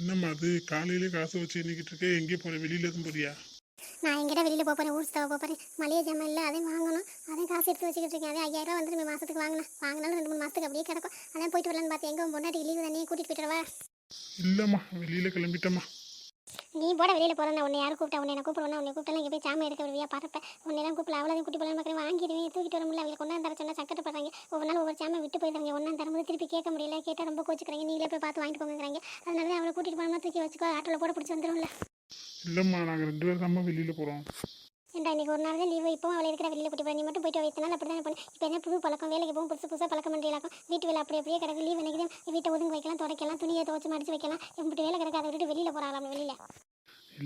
என்னம்மா அது? காலையிலே காசு வச்சு எண்ணிக்கிட்டு இருக்க எங்கே போற வெளியில எதுவும் போறியா? நான் எங்கிட்ட வெளியில் போக போகிறேன் ஊர் சுத்தவ போக போகிறேன் மளிகை ஜாமான் இல்லை அதையும் வாங்கணும். அதையும் காசு எடுத்து வச்சுக்கிட்டு இருக்கேன். அதே ஐயாயிரம் ரூபா வந்துட்டு மாதத்துக்கு வாங்கினேன் வாங்கினாலும் ரெண்டு மூணு மாதத்துக்கு அப்படியே கிடக்கும். அதான் போயிட்டு வரலான்னு பார்த்தேன். எங்கே பொண்டாட்டி லீவு தானே கூட்டிகிட்டு போயிட்டு வரவா இல்லம்மா வெளியில கிளம்பிட்டம்மா. நீ போட வெளியில் போகிறேன் உன்னை யாரும் கூப்பிட்டா உன்னை கூப்பிடுவேன் உன்னை கூப்பிட்டா இங்கே போய் சாமி எடுக்க வருவியா பார்ப்பேன் உன்னை தான் கூப்பிடல அவ்வளோ கூட்டி போகலாம் பார்க்குறேன். வாங்கிடுவேன் தூக்கிட்டு வர முடியல அவங்களுக்கு ஒன்றா தர சொன்னால் சக்கரப்படுறாங்க ஒவ்வொரு நாள் ஒவ்வொரு சாமி விட்டு போயிடுறாங்க. ஒன்றா தரும்போது திருப்பி கேட்க முடியல கேட்டால் ரொம்ப கோச்சிக்கிறாங்க. நீங்களே போய் பார்த்து வாங்கிட்டு போங்கிறாங்க அதனால தான் அவளை கூட்டிகிட்டு போனோம்னா தூக்கி வச்சுக்கோ ஆட்டோவில் போட பிடிச்சி வந்துடும்ல இல்லம்மா நாங்க ரெண்டு பேரும் தாம்மா வெளியில போறோம். ஏன்டா இன்னைக்கு ஒரு நாள் தான் லீவு இப்போ அவளை இருக்கிற வெளியில் கூட்டி போய் நீ மட்டும் போயிட்டு வைத்த நாள் அப்படி தான் பண்ணு இப்போ என்ன புது பழக்கம்? வேலைக்கு போகும் புதுசு புதுசாக பழக்கம் பண்ணுறீங்களாக்கும் வீட்டு வேலை அப்படி அப்படியே கிடக்கு. லீவ் எனக்கு தான் வீட்டை ஒதுங்க வைக்கலாம் துடைக்கலாம் துணியை துவச்சி மடிச்சு வைக்கலாம் எப்படி வேலை கிடக்கு அதை விட்டுட்டு வெளியில் போகிறாங்க வெளியில்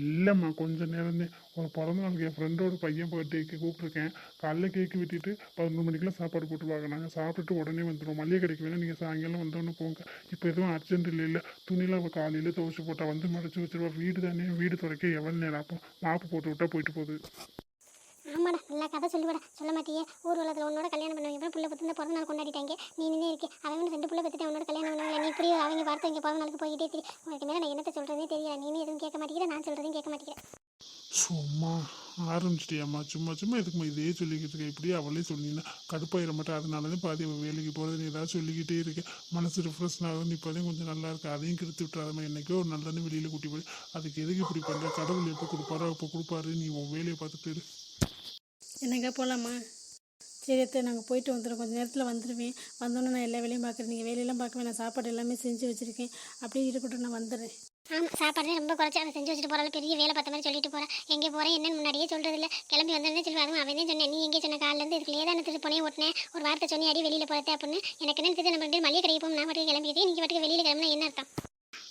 இல்லைம்மா கொஞ்ச நேரம். ஒரு பிறந்த நாளுக்கு என் ஃப்ரெண்டோட பையன் பர்த்டேக்கு கூப்பிட்ருக்கேன் காலைல கேக்கு வெட்டிட்டு பதினொரு மணிக்கெல்லாம் சாப்பாடு போட்டுருவாங்க நாங்கள் சாப்பிட்டுட்டு உடனே வந்துடுவோம் மளிகை கடைக்கு வேணால் நீங்கள் சாயங்காலம் வந்தோன்னு போங்க. இப்போ எதுவும் அர்ஜென்ட் இல்லை இல்லை. துணியெல்லாம் அவள் காலையில் துவச்சி போட்டால் வந்து மடிச்சு வச்சுருவா. வீடு தானே வீடு துடைக்க எவ்வளோ நேரம் ஆகும்? மாப்பு போட்டு விட்டா போயிட்டு போகுது. ஆமாடா நல்லா கதை சொல்லுவாடா. சொல்ல மாட்டியே. ஊர் உலகத்தில் உன்னோட கல்யாணம் பண்ணுவாங்க அப்புறம் பிள்ளை பத்து பிறந்த நாள் கொண்டாடிட்டாங்க? நீ நின்று இருக்கே. அவன் ரெண்டு பிள்ளை பத்துட்டு அவனோட கல்யாணம் பண்ணுவாங்க. நீ இப்படி அவங்க பார்த்து இங்கே பிறந்த நாளுக்கு போயிட்டே தெரியும் உனக்கு மேலே நான் என்னத்தை சொல்கிறதே தெரியல. நீ எதுவும் கேட்க மாட்டேங்கிற. நான் சொல்கிறதையும் கேட்க மாட்டேங்கிறேன் சும்மா ஆரம்பிச்சிட்டியாம்மா. சும்மா சும்மா இதுக்குமா இதே சொல்லிக்கிட்டு இருக்க? இப்படியே அவளே சொன்னீங்கன்னா கடுப்பாயிட மாட்டேன் அதனால தான் பாதி வேலைக்கு போகிறது நீ ஏதாவது சொல்லிக்கிட்டே இருக்கேன் மனசு ரிஃப்ரெஷ் ஆகும் இப்போதையும் கொஞ்சம் நல்லா இருக்கு? அதையும் கெடுத்து விட்டுறாதம்மா. என்னைக்கோ ஒரு நல்லதுன்னு வெளியில் கூட்டி போய். அதுக்கு எதுக்கு இப்படி பண்ணுற கடவுள் எப்போ கொடுப்பாரோ அப்போ கொடுப்பாரு. நீ உன் வேலையை பார்த்துட்டு என்னங்க போகலாமா சரி அத்தை நாங்கள் போயிட்டு வந்துடுறோம். கொஞ்சம் நேரத்தில் வந்துடுவேன் வந்தோன்னே நான் எல்லா வேலையும் பார்க்குறேன் நீங்கள் வேலையெல்லாம் பார்க்க நான் சாப்பாடு எல்லாமே செஞ்சு வச்சுருக்கேன். அப்படியே இருக்கட்டும் நான் வந்துடுறேன். ஆமாம் சாப்பாடு ரொம்ப குறைச்சி அவன் செஞ்சு வச்சுட்டு போகிறாள் பெரிய வேலை பார்த்த மாதிரி சொல்லிட்டு போகிறான் எங்கே போகிறேன் என்னன்னு முன்னாடியே சொல்கிறது இல்லை. கிளம்பி வந்தோடனே சொல்லி அதுவும் அவன் தான் சொன்னேன் நீ எங்கே சொன்ன? காலிலேருந்து இதுக்குள்ளே தான் திருப்பி போனே ஓட்டினேன் ஒரு வார்த்தை சொன்னி அடி வெளியில் போகிறத அப்படின்னு. எனக்கு என்ன தெரியுது நம்ம மளிகை கடைக்கு போகும் நான் மட்டும் கிளம்பிட்டு நீங்கள் மட்டும் வெளியில் கிளம்புனா என்ன அர்த்தம்?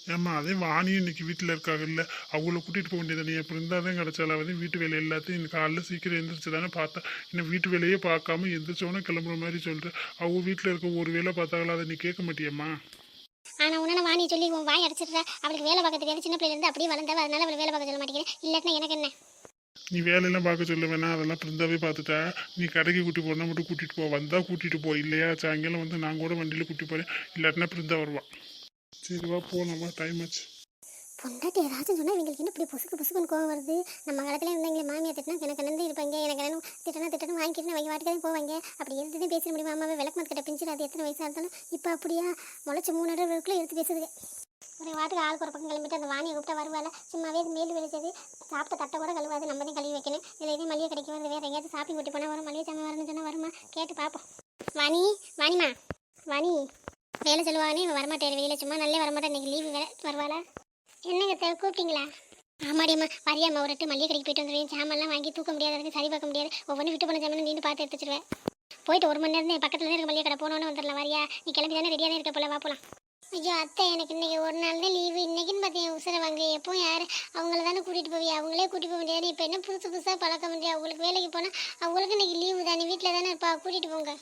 ஏம்மா அதே வாணியும் இன்னைக்கு வீட்டில் இருக்காங்கல்ல அவங்கள கூட்டிகிட்டு போக வேண்டியது நீ எப்படி இருந்தால் தான் கிடச்சால வந்து வீட்டு வேலை எல்லாத்தையும் இன்னைக்கு காலைல சீக்கிரம் எந்திரிச்சு தானே பார்த்தா. இன்னும் வீட்டு வேலையே பார்க்காம எந்திரிச்சோன்னே கிளம்புற மாதிரி சொல்கிற அவங்க வீட்டில் இருக்க ஒரு வேலை பார்த்தாங்களா? அதை நீ கேட்க மாட்டியம்மா. ஆனால் உன்ன வாணி சொல்லி உன் வாய் அடிச்சிடுறா. அவளுக்கு வேலை பார்க்க தெரியாது. சின்ன பிள்ளைலேருந்து அப்படியே வளர்ந்தவ அதனால அவள் வேலை பார்க்க சொல்ல மாட்டேங்கிறேன் இல்லாட்டினா எனக்கு என்ன? நீ வேலையெல்லாம் பார்க்க சொல்ல வேணாம். அதெல்லாம் பிருந்தாவே பார்த்துட்டா. நீ கடைக்கு கூட்டி போனா மட்டும் கூட்டிகிட்டு போ. வந்தால் கூட்டிகிட்டு போ. இல்லையா? சாயங்காலம் வந்து நான் கூட வண்டியில் கூட்டி போகிறேன் இல்லாட்டினா பிருந்தா வருவா. சரி வா போலாமா டைம் ஆச்சு. பொண்டாட்டி ஏதாச்சும் சொன்னால் இவங்களுக்கு என்ன இப்படி பொசுக்கு பொசுக்குன்னு கோவம் வருது? நம்ம காலத்தில் எங்களை மாமியார் திட்டினா எனக்கு நந்து இருப்பாங்க எனக்கு என்ன திட்டணும் திட்டணும் வாங்கிட்டு அவங்க வாட்டுக்கு போவாங்க. அப்படி எடுத்துட்டு பேச முடியுமா அம்மாவே? விளக்கு கிட்ட பிஞ்சிரு அது எத்தனை வயசாக இருந்தாலும். இப்போ அப்படியா? முளைச்ச மூணு இடங்களுக்குள்ள எடுத்து பேசுது ஒரு வாட்டுக்கு ஆள் ஒரு பக்கம் கிளம்பிட்டு அந்த வாணியை கூப்பிட்டா வருவாள்? சும்மாவே அது மேல் விழுச்சது சாப்பிட்ட தட்டை கூட கழுவாது நம்ம தான் கழுவி வைக்கணும். இதில் இதே மளிகை கடைக்கு வந்து வேறு எங்கேயாவது ஷாப்பிங் கூட்டி போனால் வரும் மளிகை சாமி வரணும்னு சொன்னால் வருமா? கேட்டு பார்ப்போம் வாணி வாணிமா வாணி. வேலை சொல்லுவாங்கன்னு இவன் வரமாட்டேன் வெளியில் சும்மா நல்லே வரமாட்டேன். இன்னைக்கு லீவு வேலை வருவாளா? என்னங்க தேவை கூப்பிட்டீங்களா? ஆமாடியம்மா வரியாம்மா ஒரு எட்டு மளிகை கடைக்கு போயிட்டு வந்துடுவேன் சாமான்லாம் வாங்கி தூக்க முடியாது அதுக்கு சரி பார்க்க முடியாது. ஒவ்வொன்றும் விட்டு போன சாமான் நீண்டு பார்த்து எடுத்து வச்சிருவேன். போயிட்டு ஒரு மணி நேரம் பக்கத்தில் தான் இருக்க மளிகை கடை போனோன்னு வந்துடலாம். வரியா நீ கிளம்பி தானே ரெடியாக இருக்க போல வா போலாம். ஐயோ அத்தை எனக்கு இன்னைக்கு ஒரு நாள் தான் லீவு இன்னைக்குன்னு பார்த்தீங்க உசுரை வாங்க எப்போ யார்? அவங்கள தானே கூட்டிகிட்டு போவியா? அவங்களே கூட்டிகிட்டு போக முடியாது. இப்போ என்ன புதுசு புதுசாக பழக்க முடியாது அவங்களுக்கு வேலைக்கு போனால் அவங்களுக்கு இன்னைக்கு லீவு தானே. வீட்டில் தானே இருப்பா. கூட்டிகிட்டு போங்க.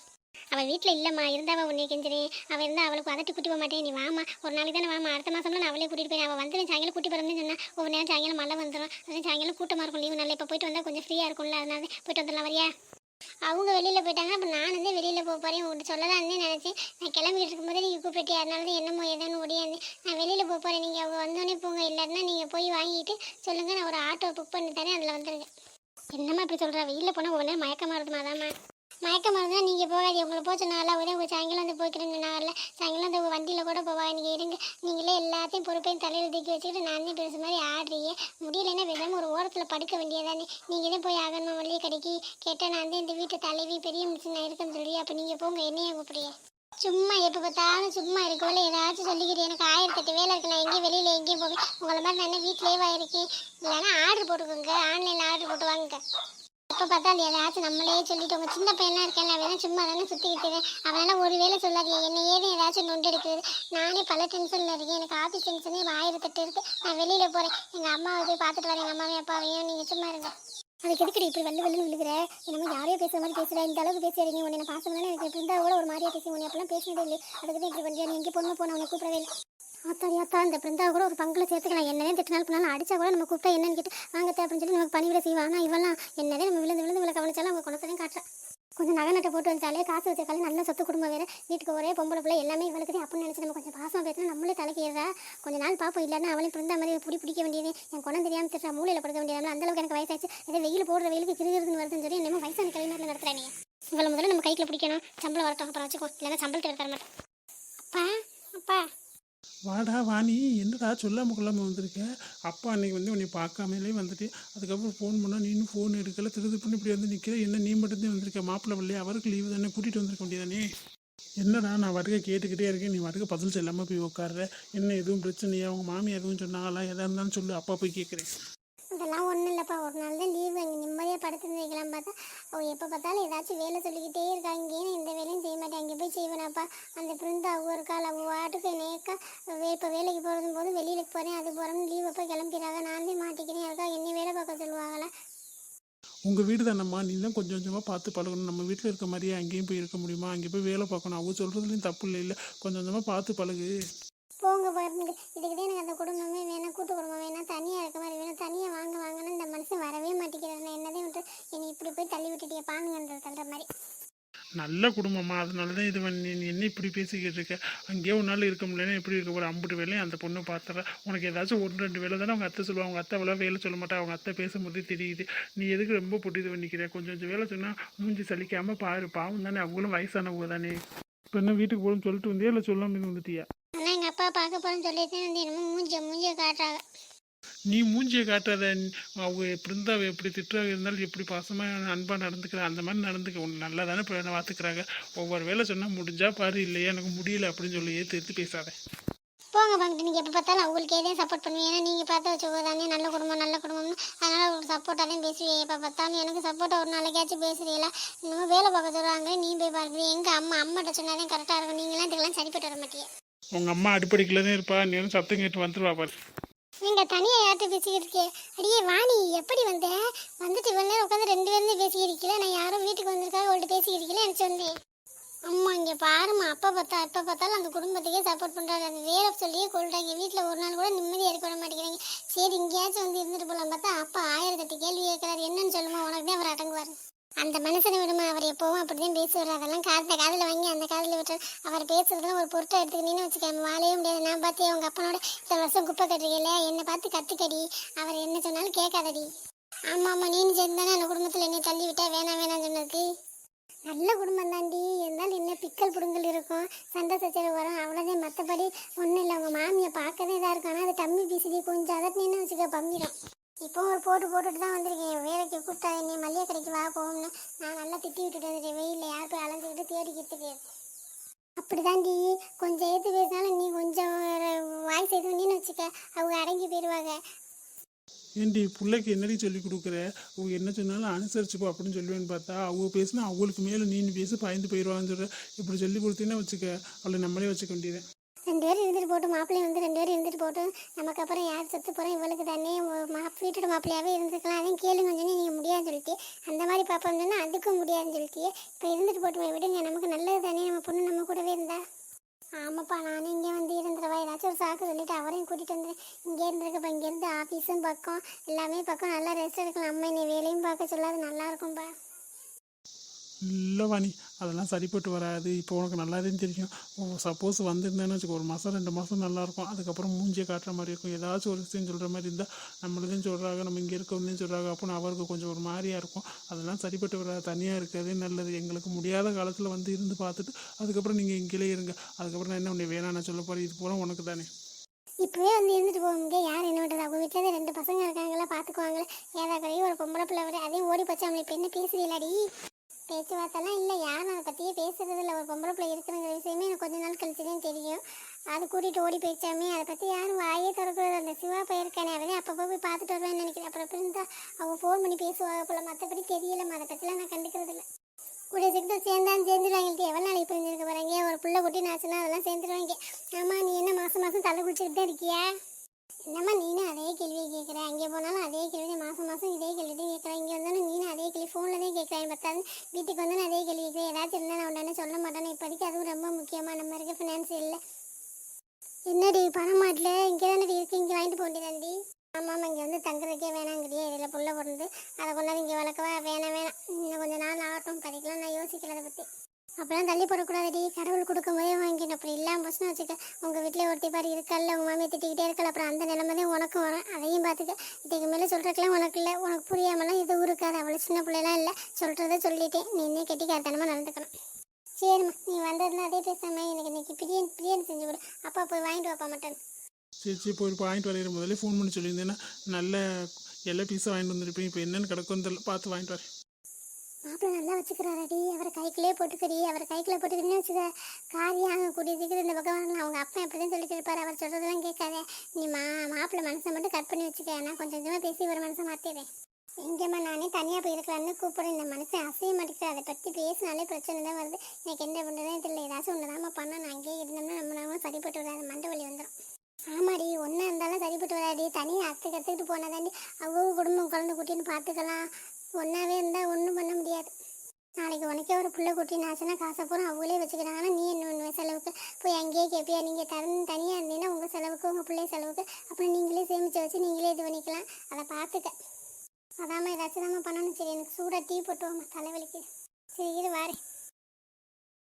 அவள் வீட்டில் இல்லைம்மா இருந்தாவ உன்னை கெஞ்சிரேன் அவள் இருந்தால் அவளுக்கு அதட்டி கூட்டி போக மாட்டேன். நீ வாமா ஒரு நாளைக்கு தானே வாமா அடுத்த மாதம்லாம் நான் அவளே கூட்டிகிட்டு போய் அவள் வந்துடும் சாயங்காலம் கூட்டி போகிறோம்னு சொன்னால் ஒவ்வொரு நேரம் சாயங்காலம் மழை வந்துடும் சாயங்காலம் கூட்டமாக இருக்கும் லீவு நல்லா இப்போ போயிட்டு வந்தால் கொஞ்சம் ஃப்ரீயாக இருக்கும்ல அதனால போயிட்டு வந்துடலாம் வரியா? அவங்க வெளியில் போயிட்டாங்க அப்போ நான் வந்து வெளியில் போக போகிறேன் உங்கள்கிட்ட சொல்லலாம்னு நினச்சேன். நான் கிளம்பிட்டு இருக்கும்போது நீங்கள் கூப்பிட்டு அதனால தான் என்னமோ ஏதோன்னு ஒடியாந்து நான் வெளியில் போக போகிறேன் நீங்கள் அவங்க வந்தோடனே போங்க. இல்லைன்னா நீங்கள் போய் வாங்கிட்டு சொல்லுங்கள் நான் ஒரு ஆட்டோ புக் பண்ணி தரேன். அதில் வந்துடுங்க என்னம்மா இப்படி சொல்கிற வெயிலில் போனால் ஒவ்வொரு நேரம் மயக்கமாக இருக்குமா அதாம்மா. மயக்க மருந்து நீங்கள் போகாதீங்க. உங்களை போக சொன்னால உதவி உங்கள் சாயங்காலம் வந்து போய்க்கிறேன்னு சொன்னாங்கல்ல சாயங்காலம் அந்த வண்டியில் கூட போவாங்க நீங்கள் இருங்க. நீங்களே எல்லாத்தையும் பொறுப்பையும் தலையில் தூக்கி வச்சுக்கிட்டு நானே பேசுற மாதிரி ஆடுறீங்க. முடியலன்னா பேசாமல் ஒரு ஓரத்தில் படுக்க வேண்டியதானே நீங்கள் தான் போய் ஆகணும்? வழியே கடைக்கு கேட்டால் நான் தான் இந்த வீட்டு தலைவி பெரிய மிஷின் நான் இருக்கேன்னு சொல்லி அப்போ நீங்கள் போங்க. என்னையே கூப்பிடுங்க சும்மா எப்போ பார்த்தாலும் சும்மா இருக்கோல ஏதாச்சும் சொல்லிக்கிட்டு எனக்கு ஆயிரத்தெட்டு வேலை இருக்கு. நான் எங்கேயும் வெளியில் எங்கேயும் போவேன். உங்களை மாதிரி நான் என்ன வீட்டிலேயே இருக்கேன்? இல்லைன்னா ஆர்டர் போட்டுக்கோங்க. ஆன்லைனில் ஆர்டர் போட்டு வாங்க இப்போ பார்த்தா அது ஏதாச்சும் நம்மளே சொல்லிட்டு உங்க சின்ன பையனாக இருக்கேன் அவன் சும்மா தானே சுற்றிக்கிட்டு அவனால் ஒரு வேலை சொல்லாதீங்க. என்ன ஏது ஏதாச்சும் நொண்டு எடுக்குது நானே பல டென்ஷனில் இருக்கேன். எனக்கு ஆஃபீஸ் டென்ஷனே ஆயிரத்தெட்டு இருக்கு. நான் வெளியில் போகிறேன் எங்கள் அம்மாவை போய் பார்த்துட்டு வரேன். எங்கள் அம்மாவையும் அப்பாவையும். நீங்கள் சும்மா இருங்க. அதுக்கு எதுக்கு இப்படி வல்லு வல்லுன்னு விழுகிற? என்னமோ யாரையோ பேசுற மாதிரி பேசுற. இந்த அளவுக்கு பேசுறீங்க உன்னை நான் பாசம் தானே எனக்கு இருந்தால் கூட ஒரு மாதிரியா பேசி உன்னை அப்பெல்லாம் பேசினதே இல்லை அதுக்கு தான் இப்படி பண்ணுறியா நீ எங்கே பொண்ணு போன உன்னை கூப்பிடவே இல்லை. ஆத்தாடி இந்த பிருந்தா கூட ஒரு பங்குல சேர்த்துக்கலாம். என்னதான் திட்டினால் பண்ணாலும் அடிச்சா கூட நம்ம கூப்பிட்டா என்னன்னு கேட்டு வாங்கத்த அப்படின்னு சொல்லி நமக்கு பணிவிட செய்வா. ஆனால் இவெல்லாம் என்னதே நம்ம விழுந்து விழுந்து இவளை கவனிச்சாலும் அவங்க குணத்தையும் காட்டுறா. கொஞ்சம் நகை நட்டை போட்டு வந்தாலே காசு வச்சிருக்காலே நல்ல சொத்து குடும்பம் வேறு. வீட்டுக்கு ஒரே பொம்பளை பிள்ளை எல்லாமே இவளுக்கு அப்படின்னு நினச்சி நம்ம கொஞ்சம் பாசமாக பேசினா நம்மளே தலைக்கு ஏறா கொஞ்ச நாள் பார்ப்போம் இல்லைன்னா அவளையும் பிறந்த மாதிரி பிடி பிடிக்க வேண்டியது. என் குணம் தெரியாமல் திட்டுறா மூலையில் படுக்க வேண்டியது. அந்த அளவுக்கு எனக்கு வயசாச்சு. இதே வெயில் போடுற வெயிலுக்கு கிருகிருன்னு வருதுன்னு சொல்லி என்னமோ வயசான கிளம்பி நடத்துறேன் இவ்வளோ முதல்ல நம்ம கைக்கில் பிடிக்கணும். சம்பளம் வரட்டும் அப்புறம் வச்சுக்கோ. இல்லைன்னா சம்பளத்தை எடுத்து தர மாட்டேன். அப்பா அப்பா. வாடா வாணி என்னடா சொல்லாமல் கொள்ளாம வந்திருக்க? அப்பா அன்னைக்கு வந்து உன்னை பார்க்காமலே வந்துட்டு அதுக்கப்புறம் ஃபோன் பண்ணால் நீனும் ஃபோன் எடுக்கல. திருது பண்ணி இப்படி வந்து நிற்கிற என்ன நீ மட்டும்தான் வந்திருக்க? மாப்பிள்ளை வரலையே? அவருக்கு லீவு தானே? கூட்டிகிட்டு வந்திருக்க வேண்டியதானே? என்னடா நான் வருக கேட்டுக்கிட்டே இருக்கேன். நீ வருக பதில் சொல்லாமல் போய் உட்கார்ற என்ன எதுவும் பிரச்சனையா? அவங்க மாமி எதுவும் சொன்னாங்களா? எதாக இருந்தாலும் சொல்லு. அப்பா போய் கேட்குறேன் இதெல்லாம் ஒன்றும் இல்லைப்பா. ஒரு நாள் தான் லீவு அங்கே நிம்மதியாக படுத்துருந்து வைக்கலாம் பார்த்தா. அவங்க எப்போ பார்த்தாலும் ஏதாச்சும் வேலை சொல்லிக்கிட்டே இருக்காங்க இங்கேயே நான் இந்த வேலையும் செய்ய மாட்டேன் அங்கே போய் செய்வேனாப்பா அந்த பிருந்தா அவ இருக்காள் அவள் வாட்டுக்கு நேக்கா இப்போ வேலைக்கு போகிறதும் போது வெளியில போகிறேன் அது போகிறோம்னு லீவ் அப்போ கிளம்பிடுறாங்க நான் மாட்டிக்கிறேன் இருக்கா என்னை வேலை பார்க்க சொல்லுவாங்களே? உங்கள் வீடு தானம்மா நீ தான் கொஞ்சம் கொஞ்சமாக பார்த்து பழகணும். நம்ம வீட்டில் இருக்க மாதிரியே அங்கேயும் போய் இருக்க முடியுமா? அங்கே போய் வேலை பார்க்கணும். அவங்க சொல்கிறதுலையும் தப்பு இல்லை இல்லை. கொஞ்சம் கொஞ்சமாக பார்த்து பழகு. போங்க பாருங்க இதுக்கு தான் எனக்கு அந்த குடும்பமே வேணாம். கூட்டு குடும்பம் வேணாம். தனியாக இருக்க மாதிரி வேணும். தனியாக வாங்க வாங்கன்னு இந்த மனுஷன் வரவே மாட்டேங்கிறாரு நான் என்னதே விட்டு என்னை இப்படி போய் தள்ளி விட்டுட்டே பானுங்கன்ற மாதிரி. நல்ல குடும்பமா அதனால தான் இது பண்ணி நீ என்ன இப்படி பேசிக்கிட்டு இருக்க? அங்கேயே ஒரு நாள் இருக்க முடியலன்னா எப்படி இருக்க போகிற அம்புட்டு வேலையும் அந்த பொண்ணு பார்த்துறா உனக்கு ஏதாச்சும் ஒன்று ரெண்டு வேலை தானே அவங்க அத்தை சொல்லுவாங்க. அவங்க அத்தை அவ்வளோ வேலை சொல்ல மாட்டா. அவங்க அத்தை பேசும்போது தெரியுது. நீ எதுக்கு ரொம்ப பொட்டி இது பண்ணிக்கிற? கொஞ்சம் கொஞ்சம் வேலை சொன்னால் மூஞ்சி சலிக்காமல் பாரு. பாவம் தானே. அவங்களும் வயசானவங்க தானே. இப்போ என்ன வீட்டுக்கு போகணும்னு சொல்லிட்டு வந்தியா? இல்லை சொல்லாமல் வந்துட்டியா? ஆனால் எங்கள் அப்பா பார்க்க போகிறேன்னு சொல்லிட்டு வந்து என்னமோ மூஞ்ச மூஞ்ச காட்டுறாங்க. நீ மூஞ்சியை காட்டாத அவங்க பிருந்தாவை எப்படி திட்டுறாங்க இருந்தாலும் எப்படி பாசமாக அன்பாக நடந்துக்கிற அந்த மாதிரி நடந்துக்க. உன்னை நல்லா தானே இப்போ பார்த்துக்கிறாங்க. ஒவ்வொரு வேலை சொன்னால் முடிஞ்சா பாரு இல்லையா எனக்கு முடியல அப்படின்னு சொல்லி எடுத்து பேசாத. போங்க பங்கிட்டு நீங்கள் எப்போ பார்த்தாலும் அவங்களுக்கு எதையும் சப்போர்ட் பண்ணுவீங்க ஏன்னா நீங்கள் பார்த்து வச்சுக்கோ தானே நல்ல குடும்பம் நல்ல குடும்பம்னு. அதனால் உங்களுக்கு சப்போர்ட்டாக தான் பேசுவீங்க எப்போ பார்த்தாலும் எனக்கு சப்போர்ட்டாக ஒரு நாளைக்காச்சும் பேசுறீங்களா? இன்னமும் வேலை பார்க்க சொல்கிறாங்க நீ போய் பார்க்குறீங்க எங்கள் அம்மா அம்மாட்ட சொன்னாதான் கரெக்டாக இருக்கும். நீங்களாம் இதுக்கெல்லாம் சரிப்பட்டு வர மாட்டீங்க உங்கள் அம்மா அடிப்படைக்கில் தான் இருப்பா. நீ வந்து சத்தம் கேட்டு வந்துருவா பாரு. நீங்கள் தனியாக யார்கிட்ட பேசிக்கிட்டு இருக்கே அடியே வாணி எப்படி வந்த? வந்துட்டு இவ்வளவு நேரம் உட்காந்து ரெண்டு பேரும் பேசிக்கிறீங்களா நான் யாரும் வீட்டுக்கு வந்திருக்காங்க அவள்கிட்ட பேசிக்கிறீங்களா எனக்கு சொன்னேன் அம்மா இங்கே பாரும்மா. அப்பா பார்த்தா எப்போ பார்த்தாலும் அந்த குடும்பத்துக்கே சப்போர்ட் பண்ணுறாரு அந்த வேலை சொல்லியே கொள்றாங்க வீட்டில் ஒரு நாள் கூட நிம்மதியாக இருக்க விட மாட்டேங்கிறாங்க. சரி இங்கேயாச்சும் வந்து இருந்துட்டு போகலாம் பார்த்தா அப்பா ஆயிரத்தெட்டு கேள்வி கேட்குறாரு. என்னன்னு சொல்லுமா உனக்கு தான் அவர் அடங்குவார். அந்த மனுஷனை விடுமா? அவர் எப்பவும் அப்படிதான் பேசுவார். அதெல்லாம் காதில் காதில் வாங்கி அந்த காதில் விட்டு அவர் பேசுறதுலாம் ஒரு பொருட்டை எடுத்துக்கிட்டீங்கன்னு வச்சுக்காம வாழவே முடியாது. நான் பார்த்து அவங்க அப்பனோட சில வருஷம் குப்பை கட்டுறீங்கல்ல? என்னை பார்த்து கற்றுக்கடி அவர் என்ன சொன்னாலும் கேட்காதடி. ஆமாம் ஆமாம் நீனு சேர்ந்தானே அந்த குடும்பத்தில் என்னை தள்ளி விட்டா வேணாம் வேணாம் சொன்னதுக்கு? நல்ல குடும்பம் தாண்டி இருந்தாலும் என்ன பிக்கல் புடுங்கல் இருக்கும். சண்டை சச்சரவு வரும். அவ்வளோதான் மற்றபடி ஒன்றும் இல்லை. அவங்க மாமியை பார்க்கவே இதாக இருக்கும் ஆனால் அது தம்பி பிசிடி கொஞ்சம் அதட்டினு வச்சுக்க பம்பிடும் இப்போ ஒரு போட்டு போட்டுட்டு தான் வந்திருக்கேன். வேலைக்கு கூப்பிட்டா என்னை மல்லிகை கடைக்கு வா நான் நல்லா திட்டி விட்டுட்டு வந்துட்டேன் வெயிலில் யார் போய் அலைஞ்சிக்கிட்டு தேடிக்கிட்டு அப்படிதாண்டி கொஞ்சம் ஏற்று பேசினாலும் நீ கொஞ்சம் வாய்ஸ் எது பண்ணின்னு வச்சுக்க. அவங்க அடங்கி போயிடுவாங்க. ஏண்டி பிள்ளைக்கு என்னடி சொல்லி கொடுக்குற? அவங்க என்ன சொன்னாலும் அனுசரிச்சுப்போ அப்படின்னு சொல்லுவேன்னு பார்த்தா அவங்க பேசினா அவங்களுக்கு மேலே நீ பேசி பயந்து போயிடுவான்னு சொல்கிற இப்படி சொல்லி கொடுத்தீங்கன்னா வச்சுக்க அவளை நம்மளே வச்சுக்க வேண்டியது ரெண்டு பேரும் இருந்துட்டு போட்டு மாப்பிள்ளையும் வந்து ரெண்டு பேரும் இருந்துட்டு போட்டு நமக்கு அப்புறம் யார் செத்து போகிறோம் இவளுக்கு தானே மா வீட்டோட மாப்பிள்ளையாவே இருந்துக்கலாம். அதையும் கேளுங்க கொஞ்சம் நீங்கள் முடியாதுன்னு சொல்லிட்டு அந்த மாதிரி பாப்பா சொன்னால் அதுக்கும் முடியாதுன்னு சொல்லிட்டு இப்போ இருந்துட்டு போட்டுமே விடுங்க நமக்கு நல்லது தானே நம்ம பொண்ணு நம்ம கூடவே இருந்தா. ஆமாப்பா நானும் இங்கே வந்து இருந்துருவா ஏதாச்சும் ஒரு சாக்கு சொல்லிட்டு அவரையும் கூட்டிகிட்டு வந்துடுறேன் இங்கே இருந்திருக்கப்பா இங்கேருந்து ஆஃபீஸும் பக்கம் எல்லாமே பக்கம் நல்லா ரெஸ்ட் எடுக்கலாம். அம்மா என்னை வேலையும் பார்க்க சொல்லாது நல்லா இல்லை வாணி. அதெல்லாம் சரிப்பட்டு வராது. இப்போ உனக்கு நல்லாவே தெரியும். சப்போஸ் வந்திருந்தேன்னு வச்சுக்கோ ஒரு மாதம் ரெண்டு மாதம் நல்லாயிருக்கும். அதுக்கப்புறம் மூஞ்சியை காட்டுற மாதிரி இருக்கும். ஏதாச்சும் ஒரு விஷயம் சொல்கிற மாதிரி இருந்தால் நம்மளதையும் சொல்கிறாங்க நம்ம இங்கே இருக்கவதையும் சொல்கிறாங்க அப்படின்னு அவருக்கு கொஞ்சம் ஒரு மாதிரியாக இருக்கும். அதெல்லாம் சரிப்பட்டு வராது. தனியாக இருக்கிறதே நல்லது. எங்களுக்கு முடியாத காலத்தில் வந்து இருந்து பார்த்துட்டு அதுக்கப்புறம் நீங்கள் இங்கேயே இருங்க. அதுக்கப்புறம் நான் என்ன உன்னை வேணாம் நான் சொல்ல போகிறேன் இது பூரா உனக்கு தானே. இப்பவே வந்து இருந்துட்டு போகுங்க யார் என்ன பண்ணுறது அவங்க வீட்டில் ரெண்டு பசங்க இருக்காங்களா பார்த்துக்குவாங்களே ஏதா கடையும் ஒரு பொம்பளை பிள்ளை வரும் அதையும் ஓடி போச்சு அவங்களை இப்போ என்ன பேசுறீங்களாடி பேச்சுவார்த்தைலாம் இல்லை. யாரும் அதை பற்றியே பேசுறது இல்லை. ஒரு பொம்பளை பிள்ளை இருக்குங்கிற விஷயமே எனக்கு கொஞ்ச நாள் கழிச்சு தான் தெரியும். அது கூட்டிகிட்டு ஓடி போயிடுச்சாமே அதை பற்றி யாரும் வாயே திறக்கிறது அந்த சிவா போயிருக்கானே அவனே அப்பப்போ போய் பார்த்துட்டு வருவேன்னு நினைக்கிறேன். அப்புறம் எப்படி இருந்தால் அவங்க ஃபோன் பண்ணி பேசுவாங்க போல. மற்றபடி தெரியலம்மா அதை பற்றிலாம் நான் கண்டுக்கிறது இல்லை கூடிய சீக்கிரம் சேர்ந்தாலும் சேர்ந்துருவாங்க எவ்வளோ நாளைக்கு புரிஞ்சிருக்க போகிறாங்க ஒரு பிள்ளை குட்டி நாச்சுன்னா அதெல்லாம் சேர்ந்துருவாங்க. ஆமாம் நீ என்ன மாதம் மாதம் தலை குடிச்சிட்டு தான் இருக்கியா? என்னம்மா நீனும் அதே கேள்வியை கேட்குற? அங்கே போனாலும் அதே கேள்வி மாதம் மாதம் இதே கேள்வி தான் கேட்குறேன் இங்கே வந்தாலும் நீனும் அதே கேள்வி ஃபோனில் தான் கேட்குறேன் பத்தாது வீட்டுக்கு வந்தாலும் அதே கேள்வி கேட்குறேன் ஏதாச்சும் இருந்தால் நான் உடனே சொல்ல மாட்டேன். இப்போதைக்கு அதுவும் ரொம்ப முக்கியமாக நம்ம இருக்க ஃபினான்ஸ் இல்லை. என்னடி பணம் மாட்டில்? இங்கே தானே இருக்கு. இங்கே வாங்கிட்டு போக ஆமாம் இங்கே வந்து தங்குறதுக்கே வேணாங்கிறியே. இதில் புள்ள பிறந்து. அதை கொண்டாந்து இங்கே வளர்க்கவா? வேணாம் வேணாம். இன்னும் கொஞ்சம் நாள் ஆகட்டும். கதைக்கலாம் நான் யோசி அப்பெல்லாம் தள்ளி போடக்கூடாதுடி. கடவுள் கொடுக்கும்போதே வாங்கிக்கணும். அப்படி இல்லாமல் போச்சுன்னு வச்சுக்க. உங்கள் வீட்டில் ஒருத்தி பாரு இருக்கல்ல உங்கள் மாமியை திட்டிக்கிட்டே இருக்கல அப்புறம் அந்த நிலைமை தான் உனக்கும் வரும். அதையும் பார்த்துக்க. இதுக்கு மேலே சொல்றதுக்குலாம் உனக்கு இல்லை. உனக்கு புரியாமலாம் எதுவும் இருக்காது. அவ்வளோ சின்ன பிள்ளைலாம் இல்லை. சொல்கிறத சொல்லிட்டேன். நீ இன்னும் கெட்டிக்காரத்தனமாக நடந்துக்கணும். சரிம்மா நீ வந்ததுன்னா அதே பேசாமல் எனக்கு இன்னைக்கு பிரியாணி பிரியாணி செஞ்சு கொடு. அப்பா போய் வாங்கிட்டு வாப்பா மட்டன். சரி சரி போய் வாங்கிட்டு வரையிற முதல்ல ஃபோன் பண்ணி சொல்லியிருந்தேன்னா நல்ல எல்லா பீஸும் வாங்கிட்டு வந்திருப்பேன். இப்போ என்னென்னு கிடக்கும் தெரியல. பார்த்து வாங்கிட்டு வரேன். மாப்பிள்ளை நல்லா வச்சுக்கிறாரடி. அவரை கைக்குள்ளே போட்டுக்கடி. அவர் கைக்குள்ளே போட்டுக்கிட்டே வச்சுக்க. காரியம் ஆகக்கூடிய சீக்கிரம் இந்த பக்கம் வரணும் அவங்க அப்பா எப்படிதான் சொல்லிட்டு இருப்பாரு அவர் சொல்கிறதெல்லாம் கேட்காத. நீ மா மாப்பிள்ளை மனசை மட்டும் கட் பண்ணி வச்சுக்க. நான் கொஞ்சம் கொஞ்சமாக பேசி ஒரு மனசை மாற்றிடுறேன் எங்கேம்மா நானே தனியாக போயிருக்கலான்னு கூப்பிட்றேன். இந்த மனசை அசைய மாட்டேங்கிறேன் அதை பற்றி பேசினாலே பிரச்சனை தான் வருது. எனக்கு என்ன பண்ணுறதே தெரியல. ஏதாச்சும் ஒன்று தாம்மா பண்ண. நான் அங்கேயே இருந்தோம்னா நம்ம நம்மளும் சரிப்பட்டு வராது. மண்டை வலி வந்துடும் ஆமாடி ஒன்றா இருந்தாலும் சரிப்பட்டு வராடி தனியாக அத்தை கற்றுக்கிட்டு போனாதாண்டி அவங்க குடும்பம் குழந்தை குட்டின்னு பார்த்துக்கலாம் ஒன்றாவே இருந்தால் ஒன்றும் பண்ண முடியாது. நாளைக்கு உனக்கே ஒரு புள்ள குட்டின்னு ஆச்சுன்னா காசை பூரா அவங்களே வச்சுக்கிறாங்கன்னா நீ என்ன செலவுக்கு? போய் அங்கேயே கேட்பியா நீங்கள் தரணும் தனியாக இருந்தீங்கன்னா உங்கள் செலவுக்கு உங்கள் பிள்ளை செலவுக்கு அப்புறம் நீங்களே சேமித்து வச்சு நீங்களே இது பண்ணிக்கலாம். அதை பார்த்துக்க. அதாம்மா ஏதாச்சும் தாம்மா பண்ணணும். சரி எனக்கு சூடாக டீ போட்டுவோம்மா தலைவலிக்கு சரி இரு வாரேன்.